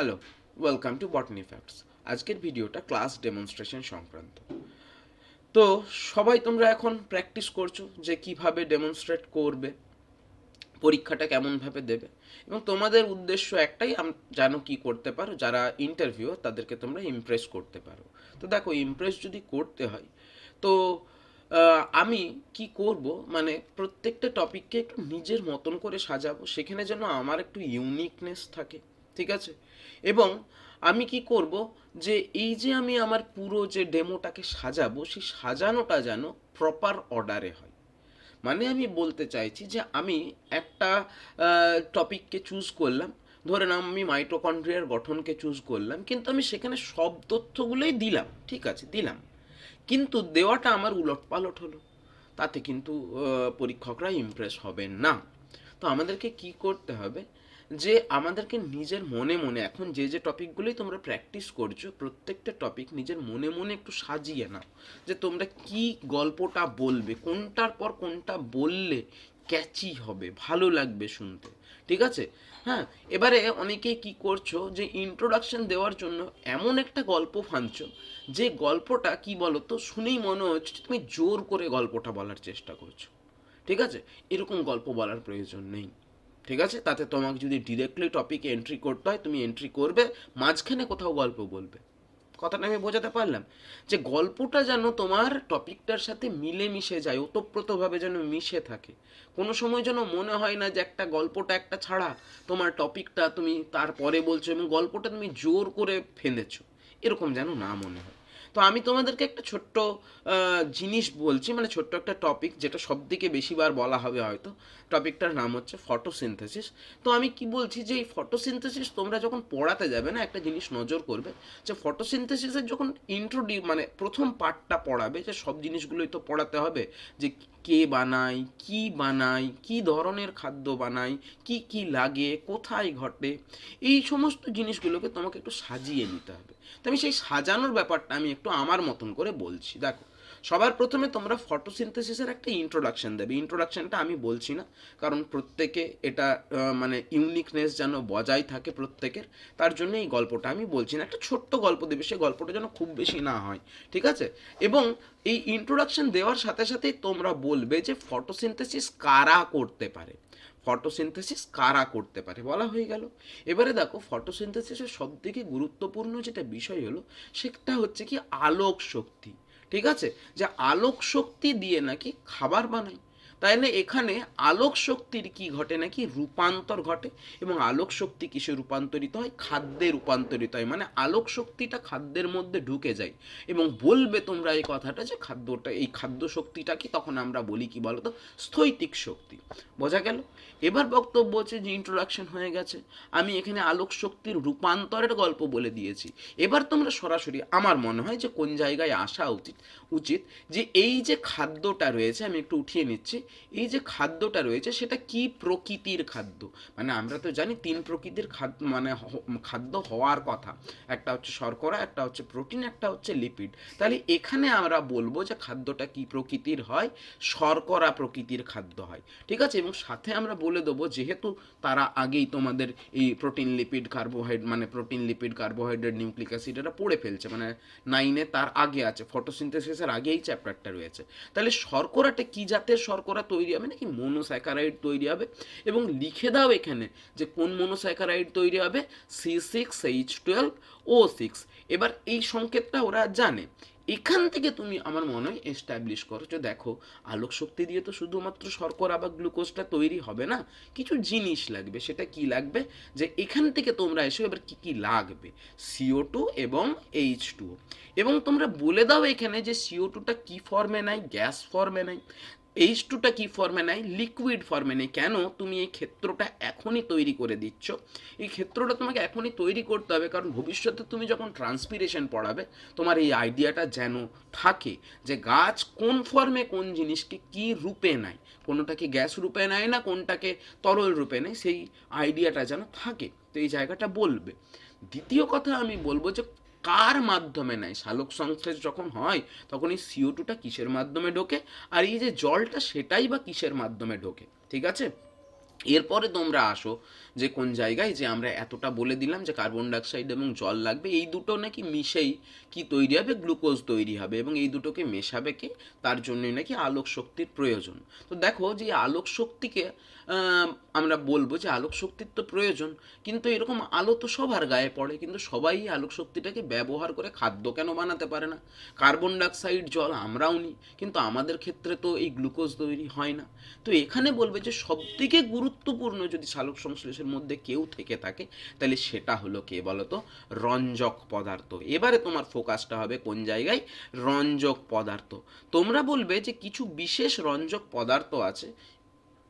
Hello welcome to botany facts আজকের ভিডিওটা class demonstration সংক্রান্ত। তো সবাই তোমরা এখন প্র্যাকটিস করছ যে কীভাবে ডেমনস্ট্রেট করবে, পরীক্ষাটা কেমনভাবে দেবে। এবং তোমাদের উদ্দেশ্য একটাই জানো কি করতে পারো, যারা ইন্টারভিউ তাদেরকে তোমরা ইমপ্রেস করতে পারো। তো দেখো ইমপ্রেস যদি করতে হয়, তো আমি কি করব মানে প্রত্যেকটা টপিককে একটু নিজের মতন করে সাজাবো, সেখানে যেন আমার একটু ইউনিকনেস থাকে। ঠিক আছে? এবং আমি কি করব যে এই যে আমি আমার পুরো যে ডেমোটাকে সাজাবো, সেই সাজানোটা যেন প্রপার অর্ডারে হয়। মানে আমি বলতে চাইছি যে আমি একটা টপিককে চুজ করলাম। ধরে নাও আমি মাইটোকন্ড্রিয়ার গঠনকে চুজ করলাম, কিন্তু আমি সেখানে সব তথ্যগুলোই দিলাম, ঠিক আছে, দিলাম। কিন্তু দেওয়াটা আমার উলট পালট হলো। তাতে কিন্তু পরীক্ষকরা ইমপ্রেস হবেন না। তো আমাদেরকে কি করতে হবে? যে আমাদেরকে নিজের মনে মনে, এখন যে যে টপিকগুলোই তোমরা প্র্যাকটিস করছ, প্রত্যেকটা টপিক নিজের মনে মনে একটু সাজিয়ে নাও। যে তোমরা কি গল্পটা বলবে, কোনটার পর কোনটা বললে ক্যাচি হবে, ভালো লাগবে শুনতে। ঠিক আছে? হ্যাঁ এবারে অনেকেই কি করছ, যে ইন্ট্রোডাকশন দেওয়ার জন্য এমন একটা গল্প ফানছো যে গল্পটা কি বলো তো শুনেই মনে হচ্ছে তুমি জোর করে গল্পটা বলার চেষ্টা করছ। ঠিক আছে? এরকম গল্প বলার প্রয়োজন নেই। ঠিক আছে? তাতে তোমাকে যদি ডিরেক্টলি টপিকে এন্ট্রি করতে হয়, তুমি এন্ট্রি করবে, মাঝখানে কোথাও গল্প বলবে। কথাটা আমি বোঝাতে পারলাম? যে গল্পটা যেন তোমার টপিকটার সাথে মিলে মিশে যায়, ওতপ্রোতভাবে যেন মিশে থাকে। কোনো সময় যেন মনে হয় না যে একটা গল্পটা একটা ছাড়া, তোমার টপিকটা তুমি তারপরে বলছো এবং গল্পটা তুমি জোর করে ফেলেছো। এরকম যেন না মনে হয়। তো আমি তোমাদেরকে একটা ছোট্ট জিনিস বলছি মানে ছোট্ট একটা টপিক যেটা সব থেকে বেশিবার বলা হবে হয়তো। টপিকটার নাম হচ্ছে ফটোসিনথেসিস তো আমি কি বলছি যে এই ফটোসিনথেসিস তোমরা যখন পড়াতে যাবে না, একটা জিনিস নজর করবে যে ফটোসিনথেসিসের যখন ইন্ট্রোডিউ মানে প্রথম পার্টটা পড়াবে যে সব জিনিসগুলোই তো পড়াতে হবে, যে কে বানায়, কি বানায়, কি ধরনের খাদ্য বানায়, কি কি লাগে, কোথায় ঘটে, এই সমস্ত জিনিসগুলোকে তোমাকে একটু সাজিয়ে নিতে হবে। তো আমি সেই সাজানোর ব্যাপারটা আমি একটু আমার মতন করে বলছি। দেখো সবার প্রথমে তোমরা ফটোসিনথেসিসের একটা ইন্ট্রোডাকশন দেবে। ইন্ট্রোডাকশনটা আমি বলছি না, কারণ প্রত্যেকে এটা মানে ইউনিকনেস যেন বজায় থাকে প্রত্যেকের, তার জন্য এই গল্পটা আমি বলছি না। একটা ছোট্ট গল্প দেবে সেই গল্পটা যেন খুব বেশি না হয়, ঠিক আছে? এবং এই ইন্ট্রোডাকশন দেওয়ার সাথে সাথেই তোমরা বলবে যে ফটোসিনথেসিস কারা করতে পারে? ফটোসিনথেসিস কারা করতে পারে? বলা হয়ে গেল। এবারে দেখো ফটোসিনথেসিসের সব থেকে গুরুত্বপূর্ণ যেটা বিষয় হলো, সেটা হচ্ছে কি আলোক শক্তি। ঠিক আছে? যে আলোক শক্তি দিয়ে নাকি খাবার বানায় তাইলে এখানে আলোক শক্তির কি ঘটে নাকি? রূপান্তর ঘটে। এবং আলোক শক্তি কিসে রূপান্তরিত হয়? খাদ্যে রূপান্তরিত হয়। মানে আলোক শক্তিটা খাদ্যের মধ্যে ঢুকে যায়। এবং বলবে তোমরা এই কথাটা যে খাদ্যটা, এই খাদ্য শক্তিটা কি? তখন আমরা বলি কি বলতো? স্থৈতিক শক্তি। বোঝা গেল? এবার বক্তব্য হচ্ছে যে ইন্ট্রোডাকশন হয়ে গেছে। আমি এখানে আলোক শক্তির রূপান্তরের গল্প বলে দিয়েছি। এবার তোমরা সরাসরি আমার মনে হয় যে কোন জায়গায় আসা উচিত। উচিত যে এই যে খাদ্যটা রয়েছে, আমি একটু উঠিয়ে নিচ্ছি, এই যে খাদ্যটা রয়েছে সেটা কি প্রকৃতির খাদ্য? মানে আমরা তো জানি তিন প্রকৃতির খাদ্য মানে খাদ্য হওয়ার কথা। একটা হচ্ছে শর্করা, একটা হচ্ছে প্রোটিন, একটা হচ্ছে লিপিড। তাহলে এখানে আমরা বলব যে খাদ্যটা কি প্রকৃতির হয়? শর্করা প্রকৃতির খাদ্য হয়। ঠিক আছে? এবং সাথে আমরা বলে দেবো যেহেতু তারা আগেই তোমাদের এই প্রোটিন, লিপিড, কার্বোহাইড মানে protein, lipid, carbohydrate, nucleic acid এটা পড়ে ফেলছে। মানে নাইনে তার আগে আছে। ফটোসিনথেসিসের আগেই চ্যাপ্টারটা রয়েছে। তাহলে শর্করাটা কি জাতের শর্করা তৈরি হবে? নাকি মনোস্যাকারাইড তৈরি হবে? এবং লিখে দাও এখানে যে কোন মনোস্যাকারাইড তৈরি হবে? C six H twelve O six এবার এই সংকেতটা ওরা জানে। এখান থেকে তুমি আমার মনে হয় এস্টাবলিশ করো যে দেখো, আলোক শক্তি দিয়ে তো শুধুমাত্র শর্করা বা গ্লুকোজটা তৈরি হবে না, কিছু জিনিস লাগবে। সেটা কি লাগবে? যে এখান থেকে তোমরা এসো, এবার কি কি লাগবে? সিও টু এবং এইচ টু এবং তোমরা বলে দাও এখানে যে সিও টুটা কী ফর্মে নেয় গ্যাস ফর্মে নেয় এইচ টুটা কী ফর্মে নেয়? লিকুইড ফর্মে নেয়। কেন তুমি এই ক্ষেত্রটা এখনই তৈরি করে দিচ্ছ? এই ক্ষেত্রটা তোমাকে এখনই তৈরি করতে হবে, কারণ ভবিষ্যতে তুমি যখন ট্রান্সপিরেশন পড়াবে, তোমার এই আইডিয়াটা যেন থাকে যে গাছ কোন ফর্মে কোন জিনিসকে কি রূপে নেয়। কোনোটাকে গ্যাস রূপে নেয় না কোনটাকে তরল রূপে নেয়, সেই আইডিয়াটা যেন থাকে। তো এই জায়গাটা বলবে। দ্বিতীয় কথা আমি বলব যে কার মাধ্যমে নেয়? সালোক সংশ্লেষ যখন হয়, তখন এই সিও টুটা কিসের মাধ্যমে ঢোকে? আর এই যে জলটা সেটাই বা কিসের মাধ্যমে ঢোকে? ঠিক আছে? এরপরে তোমরা আসো যে কোন জায়গায় যে আমরা এতটা বলে দিলাম যে কার্বন ডাইঅক্সাইড এবং জল লাগবে, এই দুটো নাকি মিশেই কি তৈরি হবে? গ্লুকোজ তৈরি হবে এবং এই দুটোকে মেশাবে কে? তার জন্যই নাকি আলোক শক্তির প্রয়োজন। তো দেখো যে আলোক শক্তিকে আমরা বলব যে আলোক শক্তির তো প্রয়োজন, কিন্তু এরকম আলো তো সবার গায়ে পড়ে, কিন্তু সবাই আলোক শক্তিটাকে ব্যবহার করে খাদ্য কেন বানাতে পারে না? কার্বন ডাইঅক্সাইড জল আমরাও নিই কিন্তু আমাদের ক্ষেত্রে তো এই গ্লুকোজ তৈরি হয় না। তো এখানে বলবে যে সবথেকে গুরুত্বপূর্ণ যদি সালোক সংশ্লেষের মধ্যে কেউ থেকে থাকে, তাহলে সেটা হলো কে বলতো? রঞ্জক পদার্থ। এবারে তোমার ফোকাসটা হবে কোন জায়গায়? রঞ্জক পদার্থ। তোমরা বলবে যে কিছু বিশেষ রঞ্জক পদার্থ আছে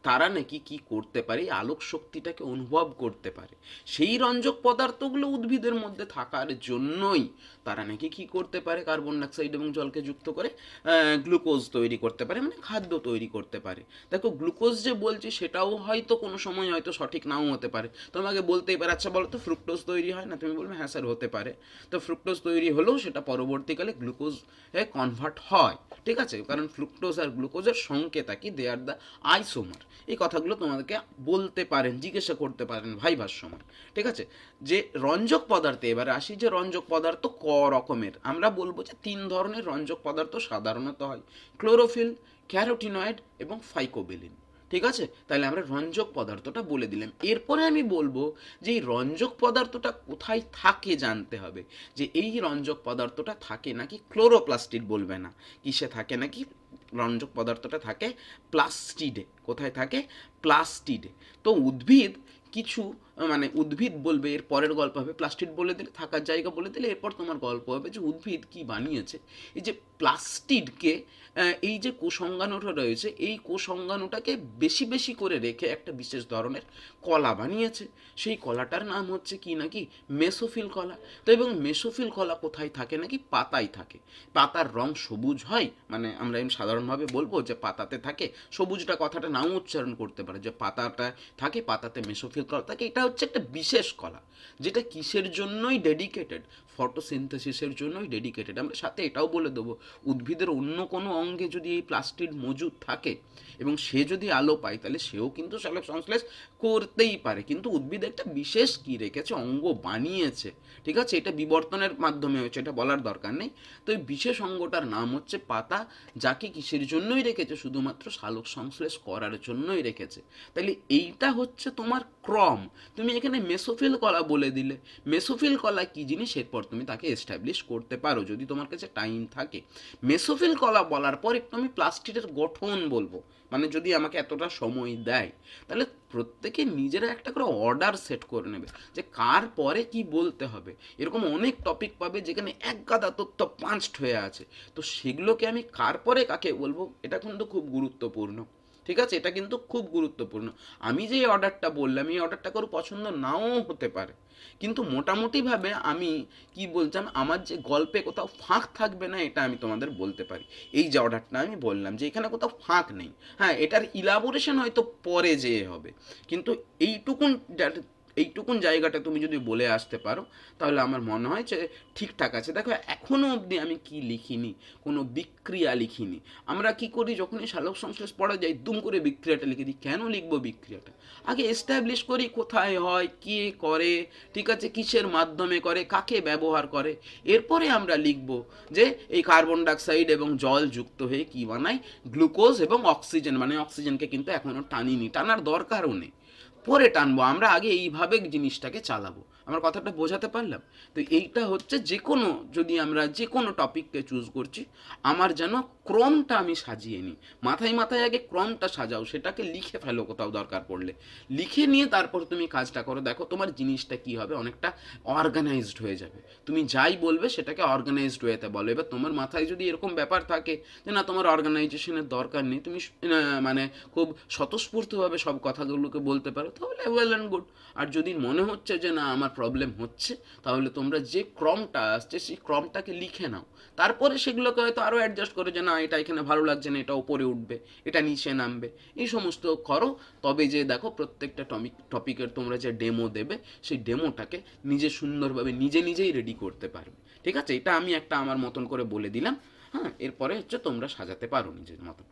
তারা নাকি কি করতে পারে? আলোক শক্তিটাকে অনুভব করতে পারে। সেই রঞ্জক পদার্থগুলো উদ্ভিদের মধ্যে থাকার জন্যই তারা নাকি কি করতে পারে? কার্বন ডাইঅক্সাইড এবং জলকে যুক্ত করে গ্লুকোজ তৈরি করতে পারে মানে খাদ্য তৈরি করতে পারে। দেখো, গ্লুকোজ যে বলছি, সেটাও হয়তো কোনো সময় হয়তো সঠিক নাও হতে পারে। তোমাকে বলতেই পারে আচ্ছা বলো তো, ফ্রুক্টোজ তৈরি হয়? না, তুমি বলবে হ্যাঁ স্যার, হতে পারে। তো ফ্রুক্টোজ তৈরি হলেও সেটা পরবর্তীকালে গ্লুকোজ কনভার্ট হয়। ঠিক আছে? কারণ ফ্রুক্টোজ আর গ্লুকোজের সংকেতা কি? দে আর দ্য আইসোমার এই কথাগুলো তোমাদেরকে বলতে পারেন, জিজ্ঞাসা করতে পারেন ভাইভার সময়। ঠিক আছে? যে রঞ্জক পদার্থে, এবারে আসি যে রঞ্জক পদার্থ ক রকমের। আমরা বলব যে তিন ধরনের রঞ্জক পদার্থ সাধারণত হয়। ক্লোরোফিল, ক্যারোটিনয়েড এবং ফাইকোবিলিন। ঠিক আছে? তাহলে আমরা রঞ্জক পদার্থটা বলে দিলাম। এরপরে আমি বলব যে এই রঞ্জক পদার্থটা কোথায় থাকে জানতে হবে। যে এই রঞ্জক পদার্থটা থাকে নাকি ক্লোরোপ্লাস্টিড বলবে না? কিসে থাকে নাকি? রঞ্জক পদার্থটা থাকে প্লাস্টিডে। কোথায় থাকে? প্লাস্টিডে। তো উদ্ভিদ কিছু মানে উদ্ভিদ বলবে, এর পরের গল্প হবে প্লাস্টিড বলে দিলে, থাকার জায়গা বলে দিলে, এরপর তোমার গল্প হবে যে উদ্ভিদ কি বানিয়েছে। এই যে প্লাস্টিডকে এই যে কোষঙ্গাণুটা রয়েছে, এই কোষঙ্গাণুটাকে বেশি বেশি করে রেখে একটা বিশেষ ধরনের কলা বানিয়েছে। সেই কলাটার নাম হচ্ছে কি নাকি? মেসোফিল কলা। তো এবং মেসোফিল কলা কোথায় থাকে নাকি? পাতায় থাকে। পাতার রং সবুজ হয়? মানে আমরা এমনি সাধারণভাবে বলব যে পাতাতে থাকে। সবুজটা কথাটা নাও উচ্চারণ করতে পারে যে পাতাটা থাকে, পাতাতে মেসোফিল কলা থাকে। এটা হচ্ছে একটা বিশেষ কলা যেটা কিসের জন্যই ডেডিকেটেড ফটোসিনথেসিসের জন্যই ডেডিকেটেড আমরা সাথে এটাও বলে দেবো, উদ্ভিদের অন্য কোনো অঙ্গে যদি এই প্লাস্টিড মজুদ থাকে এবং সে যদি আলো পায়, তাহলে সেও কিন্তু সালোক সংশ্লেষ করতেই পারে। কিন্তু উদ্ভিদ একটা বিশেষ কি রেখেছে? অঙ্গ বানিয়েছে। ঠিক আছে? এটা বিবর্তনের মাধ্যমে হয়েছে, এটা বলার দরকার নেই। তো এই বিশেষ অঙ্গটার নাম হচ্ছে পাতা, যাকে কিসের জন্যই রেখেছে? শুধুমাত্র সালোক সংশ্লেষ করার জন্যই রেখেছে। তাহলে এইটা হচ্ছে তোমার ক্রম। তুমি এখানে মেসোফিল কলা বলে দিলে। মেসোফিল কলা কি জিনিস? এরপর তুমি তাকে এস্টাবলিশ করতে পারো, যদি তোমার কাছে টাইম থাকে। মেসোফিল কলা বলার পর একটু আমি প্লাস্টিকের গঠন বলব। মানে যদি আমাকে এতটা সময় দেয়, তাহলে প্রত্যেকে নিজেরা একটা করে অর্ডার সেট করে নেবে যে কার পরে কি বলতে হবে। এরকম অনেক টপিক পাবে যেখানে এক গাদা তথ্য পাঁচড হয়ে আছে। তো সেগুলোকে আমি কার পরে কাকে বলব, এটা কিন্তু খুব গুরুত্বপূর্ণ। ঠিক আছে? এটা কিন্তু খুব গুরুত্বপূর্ণ। আমি যে অর্ডারটা বললাম, এই অর্ডারটা কারও পছন্দ নাও হতে পারে। কিন্তু মোটামুটিভাবে আমি কি বলছিলাম আমার যে গল্পে কোথাও ফাঁক থাকবে না, এটা আমি তোমাদের বলতে পারি। এই যে অর্ডারটা আমি বললাম যে এখানে কোথাও ফাঁক নেই। হ্যাঁ এটার ইলাবোরেশন হয়তো পরে যেয়ে হবে। কিন্তু এইটুকুন এইটুকুন জায়গাটা তুমি যদি বলে আসতে পারো, তাহলে আমার মনে হয় যে ঠিকঠাক আছে। দেখো এখনও অবধি আমি কি লিখিনি, কোনো বিক্রিয়া লিখিনি। আমরা কি করি, যখনই শালক সংশ্লেষ পড়া যায়, দুম করে বিক্রিয়াটা লিখে দিই। কেন লিখব বিক্রিয়াটা? আগে এস্টাবলিশ করি কোথায় হয়, কে করে, ঠিক আছে, কিসের মাধ্যমে করে, কাকে ব্যবহার করে। এরপরে আমরা লিখব যে এই কার্বন ডাইঅক্সাইড এবং জল যুক্ত হয়ে কি বানায়? গ্লুকোজ এবং অক্সিজেন মানে অক্সিজেনকে কিন্তু এখনও টানিনি, টানার দরকারও নেই। পরে টানবো আমরা আগে এইভাবে জিনিসটাকে চালাবো। আমার কথাটা বোঝাতে পারলাম? তো এইটা হচ্ছে যে কোনো যদি আমরা যে কোনো টপিককে চুজ করছি, আমার যেন ক্রমটা আমি সাজিয়ে নিই। মাথায় মাথায় আগে ক্রমটা সাজাও, সেটাকে লিখে ফেলো কোথাও দরকার পড়লে। লিখে নিয়ে তারপর তুমি কাজটা করো। দেখো তোমার জিনিসটা কি হবে, অনেকটা অর্গানাইজড হয়ে যাবে। তুমি যাই বলবে সেটাকে অর্গানাইজড ওয়েতে বলো। এবার তোমার মাথায় যদি এরকম ব্যাপার থাকে যে না, তোমার অর্গানাইজেশনের দরকার নেই, তুমি মানে খুব স্বতঃস্ফূর্তভাবে সব কথাগুলোকে বলতে পারো, তাহলে ওয়েল অ্যান্ড গুড আর যদি মনে হচ্ছে যে না, আমার প্রবলেম হচ্ছে, তাহলে তোমরা যে ক্রমটা আসছে, সেই ক্রমটাকে লিখে নাও। তারপরে সেগুলোকে হয়তো আরও অ্যাডজাস্ট করো যে, না, এটা এখানে ভালো লাগছে না, এটা উপরে উঠবে, এটা নিচে নামবে। এই সমস্ত করো। তবে যে দেখো, প্রত্যেকটা টপিক টপিকের তোমরা যে ডেমো দেবে, সেই ডেমোটাকে নিজে সুন্দরভাবে নিজে নিজেই রেডি করতে পারবে। ঠিক আছে? এটা আমি একটা আমার মতন করে বলে দিলাম। হ্যাঁ এরপরে হচ্ছে তোমরা সাজাতে পারো নিজের মতো।